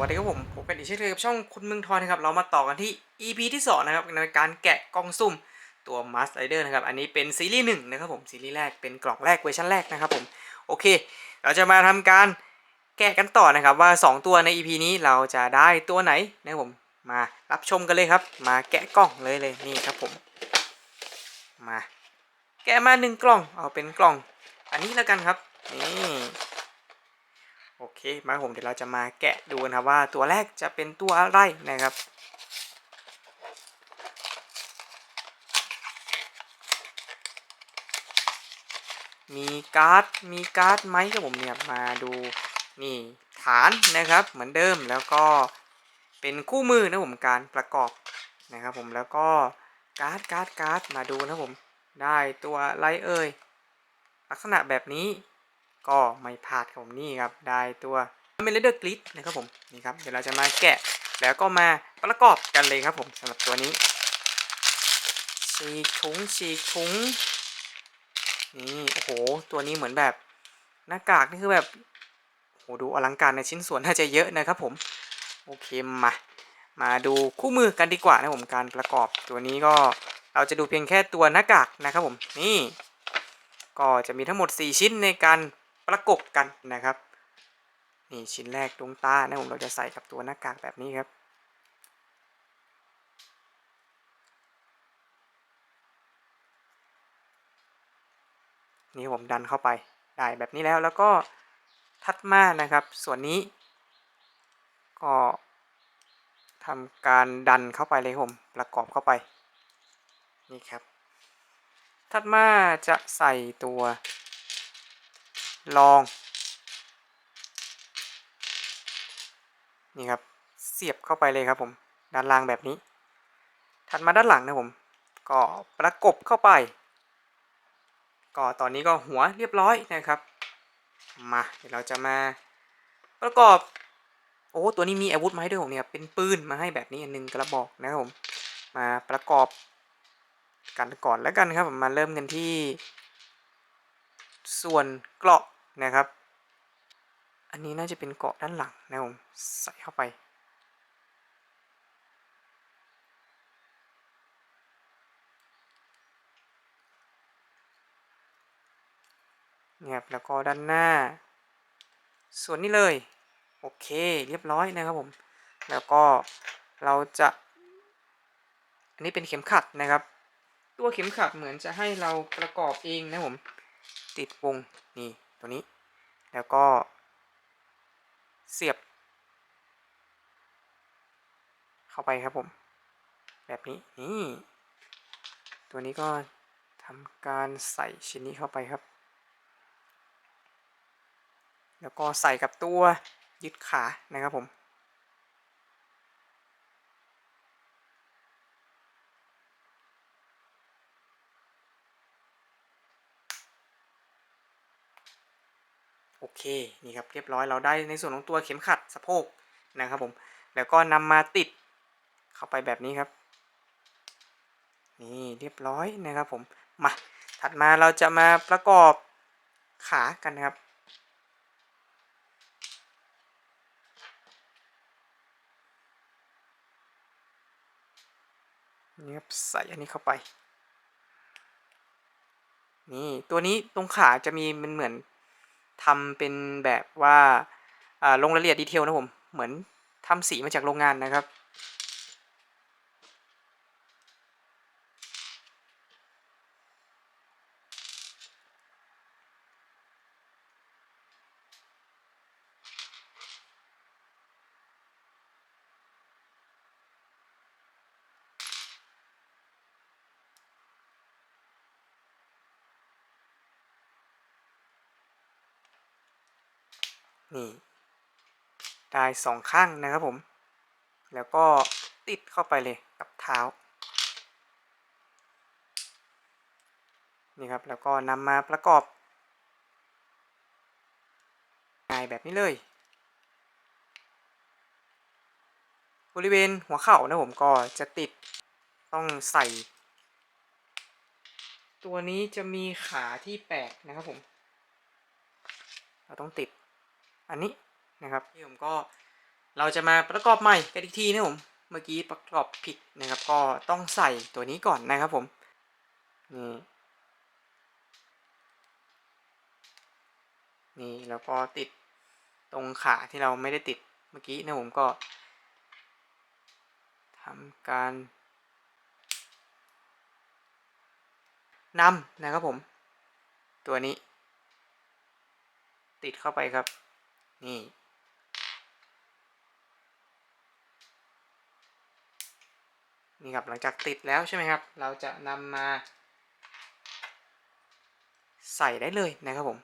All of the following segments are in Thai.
วัสดีครับผม ผมเป็นอีกเช่นเคยกับช่องคุณมืองทอยนะครับ เรามาต่อกันที่ EP ที่ 2 นะครับในการแกะกล่องซุ่มตัว Must Rider นะครับ อันนี้เป็นซีรีส์หนึ่งนะครับผม ซีรีส์แรกเป็นกล่องแรกเวอร์ชันแรกนะครับผม โอเค เราจะมาทำการแกะกันต่อนะครับว่า 2 ตัวใน EP นี้เราจะได้ตัวไหนนะครับผม มารับชมกันเลยครับ มาแกะกล่องเลยเลยนี่ครับผม มา แกะมาหนึ่งกล่อง เอาเป็นกล่อง อันนี้แล้วกันครับ นี่ โอเค มาผมเดี๋ยวเราจะมาแกะดูนะครับว่าตัวแรกจะเป็นตัวอะไรนะครับ มีการ์ด มีการ์ดไหมครับผมเนี่ย มาดูนี่ฐานนะครับเหมือนเดิมแล้วก็เป็นคู่มือนะผมการประกอบนะครับผมแล้วก็การ์ดการ์ดการ์ดมาดูนะผมได้ตัวไรเอ่ยลักษณะแบบนี้ ก็ไม่พลาดครับผมนี่ครับได้ตัวเมลเดอร์กลิดนะครับผมนี่ครับเดี๋ยวเราจะมาแกะแล้วก็มาประกอบกันเลยครับผมสำหรับตัวนี้ฉีกถุงฉีกถุงนี่โอ้โหตัวนี้เหมือนแบบหน้ากากนี่คือแบบโอ้โหดูอลังการในชิ้นส่วนน่าจะเยอะนะครับผมโอเคมามาดูคู่มือกันดีกว่านะผมการประกอบตัวนี้ก็เราจะดูเพียงแค่ตัวหน้ากากนะครับผมนี่ ก็จะมีทั้งหมด 4 ชิ้นในการ ประกบกันนะครับนี่ชิ้นแรกดวงตานะผมเราจะใส่กับตัวหน้ากากแบบนี้ครับนี่ผมดันเข้าไปได้แบบนี้แล้วแล้วก็ทัดมานะครับ ส่วนนี้ ก็ทำการดันเข้าไปเลยผมประกอบเข้าไปนี่ครับถัดมาจะใส่ตัว รอง นี่ครับ เสียบเข้าไปเลยครับผม ด้านล่างแบบนี้ ถัดมาด้านหลังนะผม ก็ประกบเข้าไป ก็ตอนนี้ก็หัวเรียบร้อยนะครับ มาเดี๋ยวเราจะมาประกอบ โอ้ตัวนี้มีอาวุธมาให้ด้วยผมเนี่ยเป็นปืนมาให้แบบนี้อันหนึงกระบอกนะครับผม มาประกอบกันก่อนแล้วกันครับ มาเริ่มกันที่ส่วนเกราะ นะครับ อันนี้น่าจะเป็นเกาะด้านหลังนะผมใส่เข้าไป เนี่ยครับแล้วก็ด้านหน้า ส่วนนี้เลย โอเคเรียบร้อยนะครับผม แล้วก็เราจะ อันนี้เป็นเข็มขัดนะครับ ตัวเข็มขัดเหมือนจะให้เราประกอบเองนะผม ติดวงนี่ ตัวนี้ แล้วก็ เสียบ เข้าไปครับผม แบบนี้ นี่ ตัวนี้ก็ทำการใส่ชิ้นนี้เข้าไปครับ แล้วก็ใส่กับตัวยึดขานะครับผม โอเคนี่ครับเรียบร้อยเราได้ในส่วนของตัวเข็มขัดสะโพกนะครับผมแล้วก็นำมาติดเข้าไปแบบนี้ครับนี่เรียบร้อยนะครับผมมาถัดมาเราจะมาประกอบขากันนะครับนี่ครับใส่อันนี้เข้าไป นี่ตัวนี้ตรงขาจะมีมันเหมือน ทำเป็นแบบว่าลงรายละเอียดดีเทลนะผม เหมือนทำสีมาจากโรงงานนะครับ นี่ได้สองข้างนะครับผม แล้วก็ติดเข้าไปเลยกับเท้า นี่ครับ แล้วก็นำมาประกอบง่ายแบบนี้เลย บริเวณหัวเข่านะผมก็จะติดต้องใส่ ตัวนี้จะมีขาที่แปลกนะครับผม เราต้องติด อันนี้นะครับที่ผมก็เราจะมาประกอบใหม่กันอีกทีนะผมเมื่อกี้ประกอบผิดนะครับ ก็ต้องใส่ตัวนี้ก่อนนะครับผมนี่นี่แล้วก็ติดตรงขาที่เราไม่ได้ติดเมื่อกี้นะผมก็ทำการนำนะครับผม ตัวนี้ ติดเข้าไปครับ นี่ นี่ครับหลังจากติดแล้วใช่ไหมครับ เราจะนำมาใส่ได้เลยนะครับผม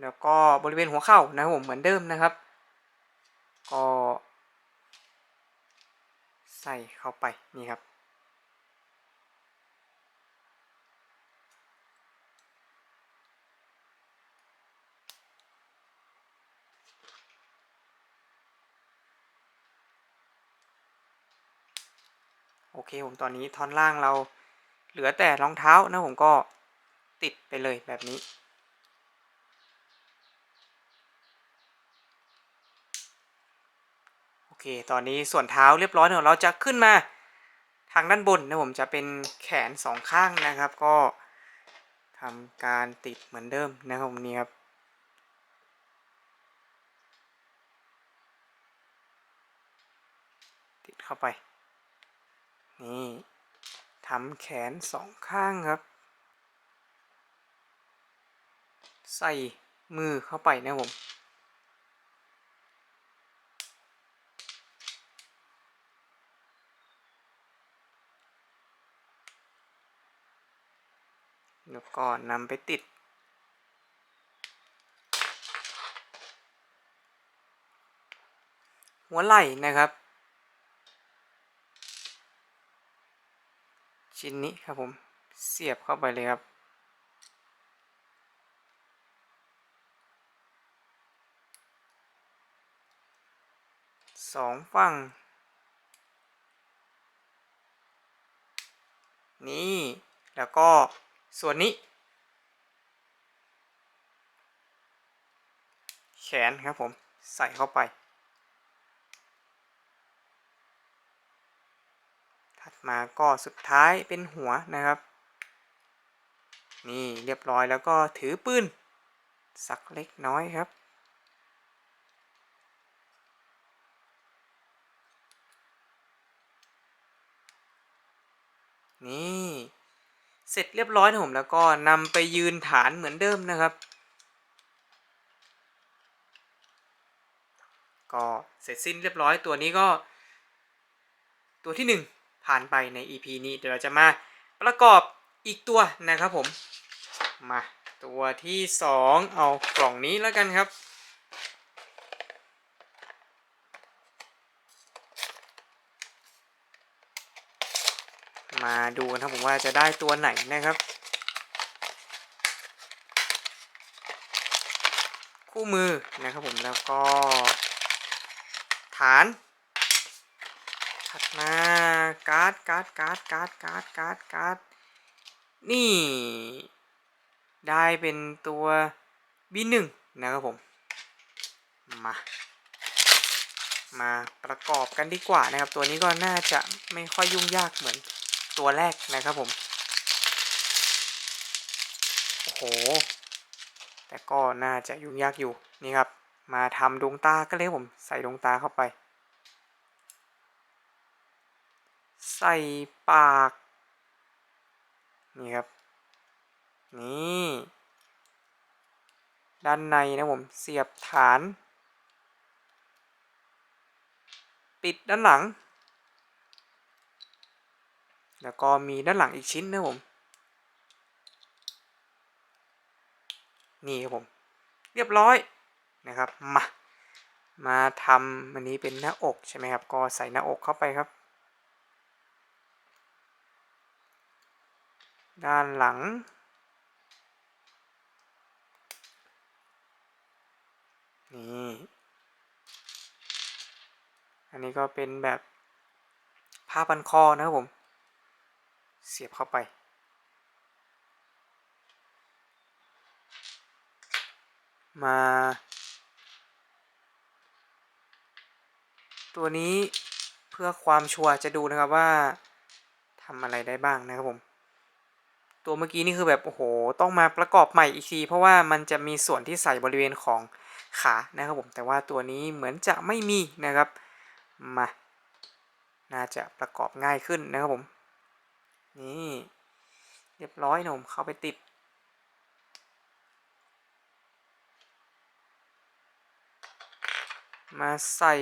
แล้วก็บริเวณหัวเข่านะครับผมเหมือนเดิมนะครับ ก็ ใส่เข้าไปนี่ครับ โอเคผมตอนนี้ท่อนล่างเราเหลือแต่รองเท้านะผมก็ติดไปเลยแบบนี้ โอ เคตอนนี้ส่วนเท้าเรียบร้อยของเราจะขึ้นมา ทางด้านบนนะผมจะเป็นแขนสองข้างนะครับ ก็ทำการติดเหมือนเดิมนะครับผมนี่ครับติดเข้าไป นี่ทำแขนสองข้างครับ ใส่มือเข้าไปนะผม แล้วก็นำไปติด หัวไหล่นะครับ ชิ้นนี้ครับผมเสียบเข้าไปเลยครับสองฝั่ง นี่ แล้วก็ ส่วนนี้ แขนครับผมใส่เข้าไป ถัดมาก็สุดท้ายเป็นหัวนะครับ นี่เรียบร้อยแล้วก็ถือปืนสักเล็กน้อยครับ นี่ เสร็จเรียบร้อยนะผมแล้วก็นำไปยืนฐานเหมือนเดิมนะครับ ก็เสร็จสิ้นเรียบร้อยตัวนี้ก็ ตัวที่ 1 ผ่านไปใน EP นี้เดี๋ยวเราจะมาประกอบอีกตัวนะครับผม มาตัวที่ 2 เอากล่องนี้แล้วกันครับ มาดูกันครับผมว่าจะได้ตัวไหนนะครับ คู่มือนะครับผมแล้วก็ ฐานถัดมาการ์ดการ์ดการ์ดการ์ดการ์ดการ์ดการ์ดนี่ ได้เป็นตัว B1 นะครับผม มามาประกอบกันดีกว่านะครับ ตัวนี้ก็น่าจะไม่ค่อยยุ่งยากเหมือน ตัวแรกนะครับผม โอ้โห แต่ก็น่าจะยุ่งยากอยู่นี่ครับ มาทำดวงตาก็เลยผมใส่ดวงตาเข้าไป ใส่ปาก นี่ครับ นี่ ด้านในนะผมเสียบฐาน ปิดด้านหลัง แล้วก็มีด้านหลังอีกชิ้นนะผม นี่ครับผม เรียบร้อยนะครับ มา มาทำอันนี้เป็นหน้าอกใช่ไหมครับ ก็ใส่หน้าอกเข้าไปครับ ด้านหลังนี่อันนี้ก็เป็นแบบผ้าพันคอนะครับผม เสียบเข้าไป มา ตัวนี้เพื่อความชัวร์จะดูนะครับว่าทำอะไรได้บ้างนะครับผม ตัวเมื่อกี้นี่คือแบบ โอ้โห ต้องมาประกอบใหม่อีกที เพราะว่ามันจะมีส่วนที่ใส่บริเวณของขานะครับผม แต่ว่าตัวนี้เหมือนจะไม่มีนะครับ มา น่าจะประกอบง่ายขึ้นนะครับผม นี่ เรียบร้อยหนะผมเข้าไปติด มาใส่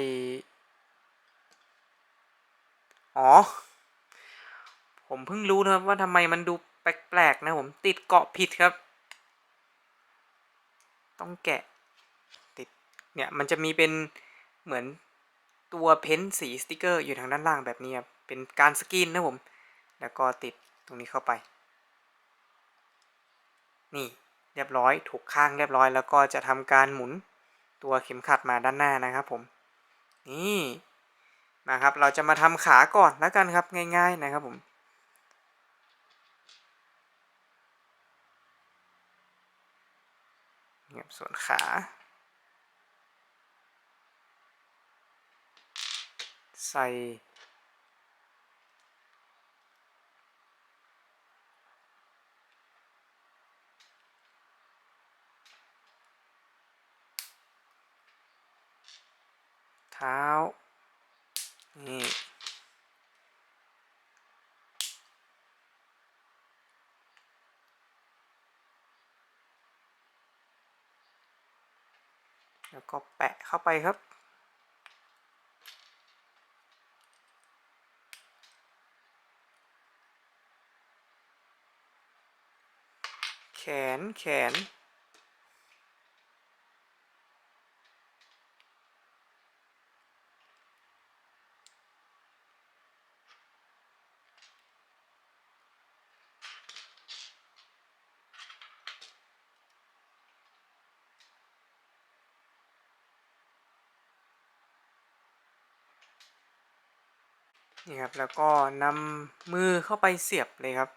อ๋อ ผมเพิ่งรู้นะครับว่าทำไมมันดูแปลกๆนะผมติดเกาะผิดครับ ต้องแกะติด เนี่ย มันจะมีเป็นเหมือนตัวเพ้นสีสติกเกอร์อยู่ทางด้านล่างแบบนี้ครับ เป็นการสกรีนนะผม แล้วก็ติดตรงนี้เข้าไป นี่เรียบร้อยถูกข้างเรียบร้อย แล้วก็จะทำการหมุนตัวเข็มขัดมาด้านหน้านะครับผม นี่มาครับเราจะมาทำขาก่อนแล้วกันครับง่าย ๆนะครับผมเงียบส่วนขาใส่ ท้า นี่แล้วก็แปะเข้าไปครับ แขน แขน นี่ครับแล้วก็นำมือเข้าไปเสียบเลยครับ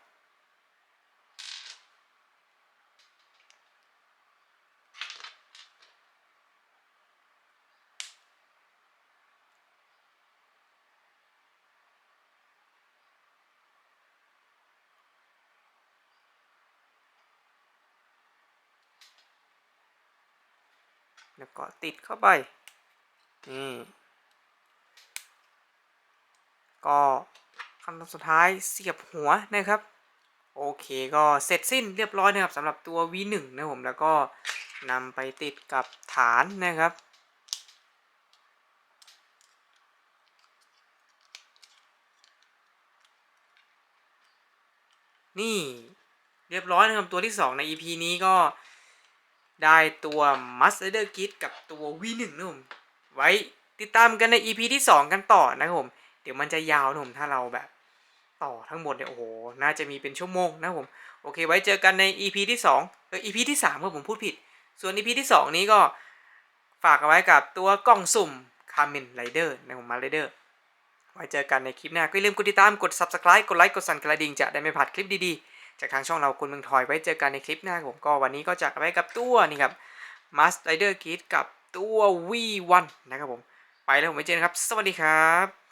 แล้วก็ติดเข้าไป นี่ ก็ขั้นตอนสุดท้ายเสียบหัวนะครับ โอเคก็เสร็จสิ้นเรียบร้อยนะครับสำหรับตัว V1 นะผมแล้วก็นำไปติดกับฐานนะครับนี่เรียบร้อยนะครับตัวที่ 2 ใน EP นี้ก็ได้ตัว Master Kit กับตัว V1 นะผมไว้ติดตามกันใน EP ที่ 2 กันต่อนะครับผม เดี๋ยวมันจะยาวนะผมถ้าเราแบบ ต่อทั้งหมดเนี่ยโอ้โหน่าจะมีเป็นชั่วโมงนะผมโอเค ไว้เจอกันใน EP ที่2เออ EP ที่3ครับผมพูดผิด ส่วน EP ที่ 2 นี้ก็ฝากเอาไว้กับตัวกล่องสุ่ม Kamen Rider นผมมา Rider ไว้เจอกันในคลิปหน้าก็อย่าลืมกดติดตามกด Subscribe กดไลค์กดสั่นกระดิ่งจะได้ไม่พลาดคลิปดีๆ จากทางช่องเราคุณเมืองทอยไว้เจอกันในคลิปหน้าผมก็วันนี้ก็จากไว้กับตัวนี่ครับ Master Rider Kit กับตัว V1 นะครับผม ไปแล้วผมไว้เจอกันครับ สวัสดีครับ